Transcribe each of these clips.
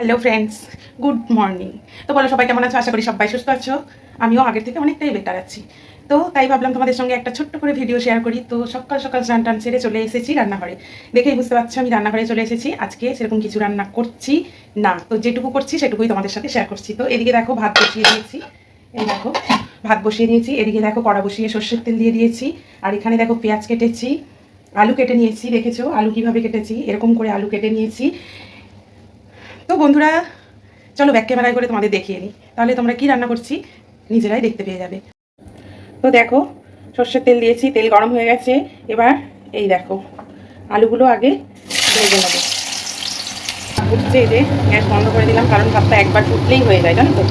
Hello friends good morning তো বলো, সবাই কেমন আছো? আশা করি সবাই সুস্থ আছো। আমিও আগের থেকে অনেকটাই বেটার আছি। তো তাই ভাবলাম তোমাদের সঙ্গে একটা ছোট্ট করে ভিডিও শেয়ার করি। তো সকাল সকাল স্নান টান সেরে চলে এসেছি রান্নাঘরে। দেখেই বুঝতে পারছ, আমি রান্নাঘরে চলে এসেছি। আজকে সেরকম কিছু রান্না করছি না। তো যেটুকু করছি সেটুকুই তোমাদের সাথে শেয়ার করছি। তো এদিকে দেখো, ভাত বসিয়ে দিয়েছি। এই দেখো, ভাত বসিয়ে দিয়েছি। এদিকে দেখো, কড়া বসিয়ে সর্ষের তেল দিয়ে দিয়েছি। আর এখানে দেখো, পেঁয়াজ কেটেছি। আলু কেটে নিয়েছি, দেখেছ? আলু কীভাবে কেটেছি? এরকম করে আলু কেটে নিয়েছি। তো বন্ধুরা, চলো ব্যাক ক্যামেরায় করে তোমাদের দেখিয়ে নিই। তাহলে তোমরা কি রান্না করছি? নিজেরাই দেখতে পেয়ে যাবে। তো দেখো, সর্ষের তেল দিয়েছি, তেল গরম হয়ে গেছে। এবার এই দেখো, আলুগুলো আগে ভেজে নেব। এই যে, গ্যাস বন্ধ করে দিলাম, কারণ ভাতটা একবার ফুটলেই হয়ে যায়, জানো তো?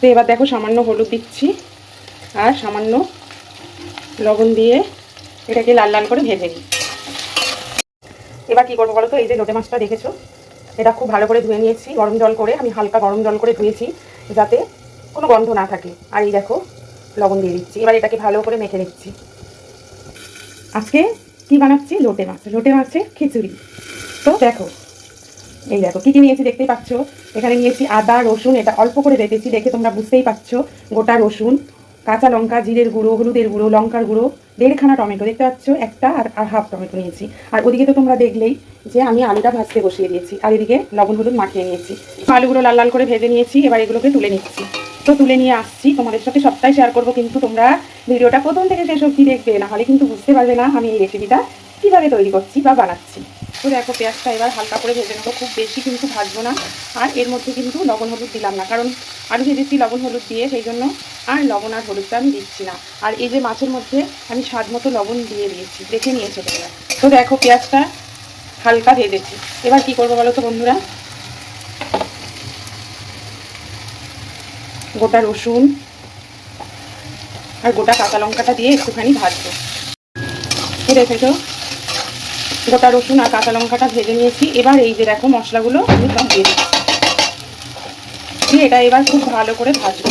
তো এবার দেখো, সামান্য হলুদ দিচ্ছি, আর সামান্য লবণ দিয়ে এটাকে লাল লাল করে ভেজে নিই। এবার কি করব বলো তো এই যে লোটে মাছটা দেখেছ? এটা খুব ভালো করে ধুয়ে নিয়েছি, গরম জল করে, আমি হালকা গরম জল করে ধুয়েছি, যাতে কোনো গন্ধ না থাকে। আর এই দেখো, লবণ দিয়ে দিচ্ছি। এবার এটাকে ভালো করে মেখে নিচ্ছি। আজকে কি বানাচ্ছি? লোটে মাছ। লোটে মাছের খিচুড়ি। তো দেখো, এই দেখো, কী কী নিয়েছি দেখতেই পাচ্ছ? এখানে নিয়েছি আদা, রসুন, এটা অল্প করে রেখেছি, দেখে তোমরা বুঝতেই পারছ, গোটা রসুন কাঁচা লঙ্কা, জিরের গুঁড়ো, হলুদের গুঁড়ো, লঙ্কার গুঁড়ো, দেড়খানা টমেটো, দেখতে পাচ্ছ? একটা আর আর হাফ টমেটো নিয়েছি। আর ওদিকে তো তোমরা দেখলেই যে আমি আলুটা ভাজতে বসিয়ে দিয়েছি। আর এদিকে লবণ হলুদ মাখিয়ে নিয়েছি। আলুগুলো লাল লাল করে ভেজে নিয়েছি, এবার এগুলোকে তুলে নিচ্ছি। তো তুলে নিয়ে আসছি, তোমাদের সাথে সবটাই শেয়ার করব, কিন্তু তোমরা ভিডিওটা প্রথম থেকে শেষ অবধি দেখবে, না হলে কিন্তু বুঝতে পারবে না আমি এই রেসিপিটা কীভাবে তৈরি করছি বা বানাচ্ছি। তো দেখো, পেঁয়াজটা এবার হালকা করে ভেজে নেব, খুব বেশি কিন্তু ভাজবো না। আর এর মধ্যে কিন্তু লবণ হলুদ দিলাম না, কারণ আলু ভেজেছি লবণ হলুদ দিয়ে, সেই জন্য আর লবণ আর হলুদটা আমি দিচ্ছি না। আর এই যে মাছের মধ্যে আমি স্বাদ মতো লবণ দিয়ে দিয়েছি, দেখে নিয়েছো তোমরা। তো দেখো পেঁয়াজটা হালকা ভেজেছি। এবার কি করব বলো তো বন্ধুরা? গোটা রসুন আর গোটা কাঁচা লঙ্কাটা দিয়ে একটুখানি ভাজবো। দেখেছ গোটা রসুন আর কাঁচা লঙ্কাটা ভেজে নিয়েছি। এবার এই যে দেখো মশলাগুলো আমি দিয়ে দিচ্ছি। এটা এবার খুব ভালো করে ভাজবো।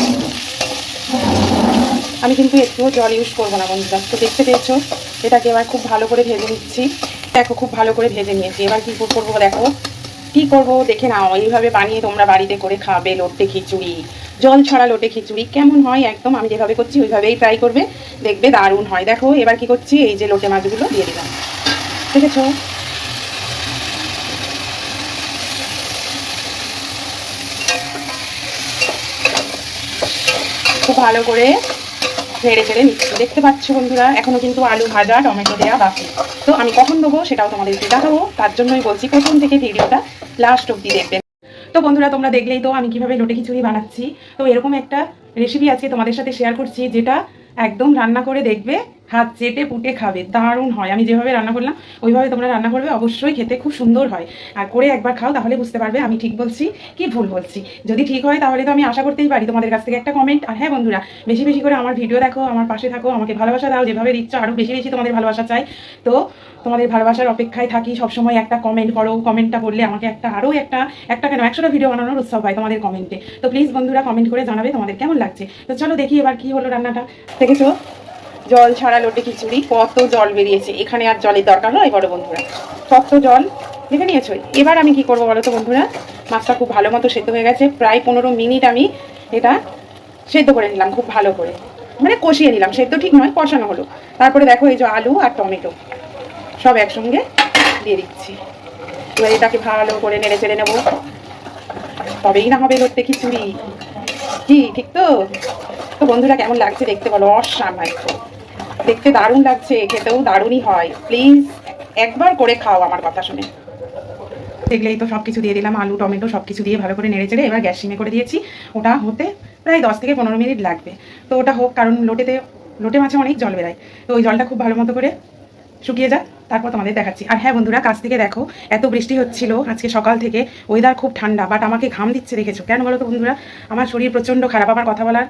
আমি কিন্তু একটুও জল ইউজ করব না বন্ধুরা। তো দেখতে পেয়েছ, এটাকে এবার খুব ভালো করে ভেজে নিচ্ছি। দেখো, খুব ভালো করে ভেজে নিয়েছি। এবার কী করব দেখো? কি করব দেখে নাও। এইভাবে বানিয়ে তোমরা বাড়িতে করে খাবে লোটে খিচুড়ি। জল ছড়া লোটে খিচুড়ি। কেমন হয় একদম আমি যেভাবে করছি, ওইভাবেই ট্রাই করবে। দেখবে দারুণ হয়। দেখো, এবার কি করছি? এই যে লোটে মাছগুলো দিয়ে দিলাম। দেখেছ? খুব ভালো করে নেড়ে চেড়ে নিচ্ছি। দেখতে পাচ্ছ বন্ধুরা, এখনও কিন্তু আলু ভাজা, টমেটো দেওয়া বাকি। তো আমি কখন দেবো সেটাও তোমাদেরকে দেখাবো। তার জন্যই বলছি প্রথম থেকে ভিডিওটা লাস্ট অব্দি দেখবেন। তো বন্ধুরা, তোমরা দেখলেই তো আমি কীভাবে লোটে খিচুড়ি বানাচ্ছি। তো এরকম একটা রেসিপি আজকে তোমাদের সাথে শেয়ার করছি, যেটা একদম রান্না করে দেখবে হাত চেটে পুটে খাবে, দারুণ হয়। আমি যেভাবে রান্না করলাম, ওইভাবে তোমরা রান্না করবে, অবশ্যই খেতে খুব সুন্দর হয়। আর করে একবার খাও, তাহলে বুঝতে পারবে আমি ঠিক বলছি কি ভুল বলছি। যদি ঠিক হয়, তাহলে তো আমি আশা করতেই পারি তোমাদের কাছ থেকে একটা কমেন্ট আর হ্যাঁ বন্ধুরা, বেশি বেশি করে আমার ভিডিও দেখো, আমার পাশে থাকো, আমাকে ভালোবাসা দাও, যেভাবে দিচ্ছ আরও বেশি বেশি তোমাদের ভালোবাসা চাই। তো তোমাদের ভালোবাসার অপেক্ষায় থাকি, সবসময় একটা কমেন্ট করো কমেন্টটা করলে আমাকে একটা আরও একটা একটা কেন, একশোটা ভিডিও বানানোর উৎসব হয় তোমাদের কমেন্টে তো প্লিজ বন্ধুরা কমেন্ট করে জানাবে তোমাদের কেমন লাগছে। তো চলো দেখি এবার কি হলো রান্নাটা। দেখেছ? জল ছাড়া লোটে খিচুড়ি, কত জল বেরিয়েছে, এখানে আর জলের দরকার নয়, বড় বন্ধুরা। কত জল দেখে নিয়েছো? এবার আমি কি করব বলো তো বন্ধুরা? মাছটা খুব ভালো মতো সেদ্ধ হয়ে গেছে, প্রায় পনেরো মিনিট আমি এটা সেদ্ধ করে নিলাম, খুব ভালো করে। মানে কষিয়ে নিলাম, সেদ্ধ ঠিক নয়, কষানো হলো। তারপরে দেখো এই যে আলু আর টমেটো, সব একসঙ্গে দিয়ে দিচ্ছি। এবার এটাকে ভালো করে নেড়ে চেড়ে নেব। তবেই না হবে লোটে খিচুড়ি। কি, ঠিক তো? তো বন্ধুরা কেমন লাগছে দেখতে বলো অসামান্য দেখতে দারুণ লাগছে, খেতেও দারুণই হয়। প্লিজ একবার করে খাও আমার কথা শুনে। দেখলেই তো সব কিছু দিয়ে দিলাম, আলু, টমেটো সব কিছু দিয়ে ভালো করে নেড়ে চেড়ে এবার গ্যাস সিমে করে দিয়েছি। ওটা হতে প্রায় দশ থেকে পনেরো মিনিট লাগবে। তো ওটা হোক, কারণ লোটেতে, লোটে মাছে অনেক জল বেরায়। তো ওই জলটা খুব ভালো মতো করে শুকিয়ে যাক, তারপর তোমাদের দেখাচ্ছি। আর হ্যাঁ বন্ধুরা, কাছ থেকে দেখো, এত বৃষ্টি হচ্ছিল আজকে সকাল থেকে ওয়েদার খুব ঠান্ডা বাট আমাকে ঘাম দিচ্ছে দেখেছ। কেন বলো তো বন্ধুরা? আমার শরীর প্রচণ্ড খারাপ, আমার কথা বলার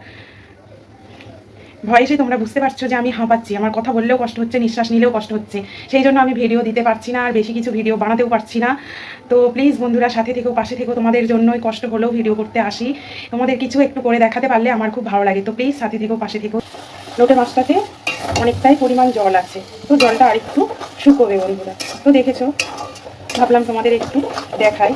ভয়েসে তোমরা বুঝতে পারছ যে আমি হাঁপাচ্ছি আমার কথা বললেও কষ্ট হচ্ছে, নিঃশ্বাস নিলেও কষ্ট হচ্ছে। সেই জন্য আমি ভিডিও দিতে পারছি না, আর বেশি কিছু ভিডিও বানাতেও পারছি না। তো প্লিজ বন্ধুরা, সাথে থেকেও পাশে থেকেও তোমাদের জন্যই কষ্ট হলেও ভিডিও করতে আসি। তোমাদের কিছু একটু করে দেখাতে পারলে আমার খুব ভালো লাগে। তো প্লিজ সাথে থেকেও পাশে থেকেও লোটে মাছটাতে অনেকটাই পরিমাণ জল আছে। তো জলটা আরেকটু শুকোবে বন্ধুরা। তো দেখেছ? ভাবলাম তোমাদের একটু দেখাই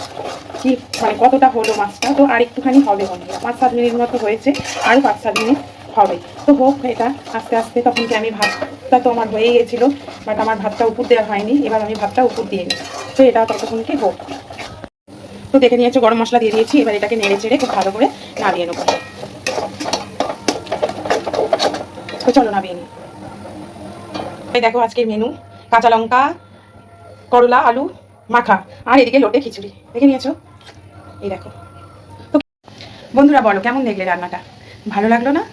কি মানে কতটা হলো মাছটা। তো আর একটুখানি হবে বন্ধুরা। পাঁচ সাত মিনিট মতো হয়েছে। আরও পাঁচ সাত মিনিট হবে তো হোক এটা, আস্তে আস্তে তখন কি আমি ভাতটা তো আমার হয়ে গেছিল বাট আমার ভাতটা উপর দেওয়া হয়নি, এবার আমি ভাতটা উপর দিয়ে নিই। তো এটা ততক্ষণ কি হোক। তো দেখে নিয়েছো, গরম মশলা দিয়ে দিয়েছি, এবার এটাকে নেড়ে চেড়ে খুব ভালো করে নাড়িয়ে নেব। তো চলো নামিয়ে নিই। দেখো আজকের মেনু কাঁচা লঙ্কা, করলা, আলু, মাখা, আর এদিকে লোটে খিচুড়ি। দেখে নিয়েছো? এই দেখো। তো বন্ধুরা, বলো, কেমন দেখলে রান্নাটা? ভালো লাগল না?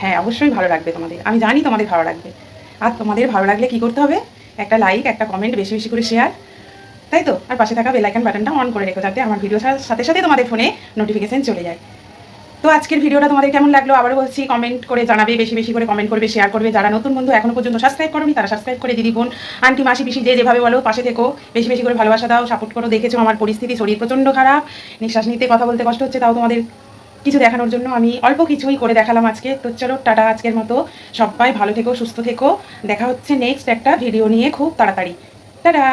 হ্যাঁ অবশ্যই ভালো লাগবে তোমাদের। আমি জানি তোমাদের ভালো লাগবে। আর তোমাদের ভালো লাগলে কি করতে হবে? একটা লাইক একটা কমেন্ট বেশি বেশি করে শেয়ার তাই তো? আর পাশে থাকা বেলাইকন বাটনটা অন করে রেখো যাতে আমার ভিডিও সাথে সাথে তোমাদের ফোনে নোটিফিকেশন চলে যায়। তো আজকের ভিডিওটা তোমাদের কেমন লাগল? আবারও বলছি কমেন্ট করে জানাবে, বেশি বেশি করে কমেন্ট করবে শেয়ার করবে। যারা নতুন বন্ধু এখনও পর্যন্ত সাবস্ক্রাইব করনি, তারা সাবস্ক্রাইব করে দিদি বোন, আন্টি, মাসি, পিসি, যে যেভাবে বলো, পাশে থেকো। বেশি বেশি করে ভালোবাসা দাও সাপোর্ট করো। দেখেছ আমার পরিস্থিতি, শরীর প্রচণ্ড খারাপ। নিঃশ্বাস নিতে কথা বলতে কষ্ট হচ্ছে, তাও তোমাদের কিছু দেখানোর জন্য আমি অল্প কিছুই করে দেখালাম আজকে। তো চলো, টাটা আজকের মতো। সবাই ভালো থেকো, সুস্থ থেকো। দেখা হচ্ছে নেক্সট একটা ভিডিও নিয়ে খুব তাড়াতাড়ি। টাটা!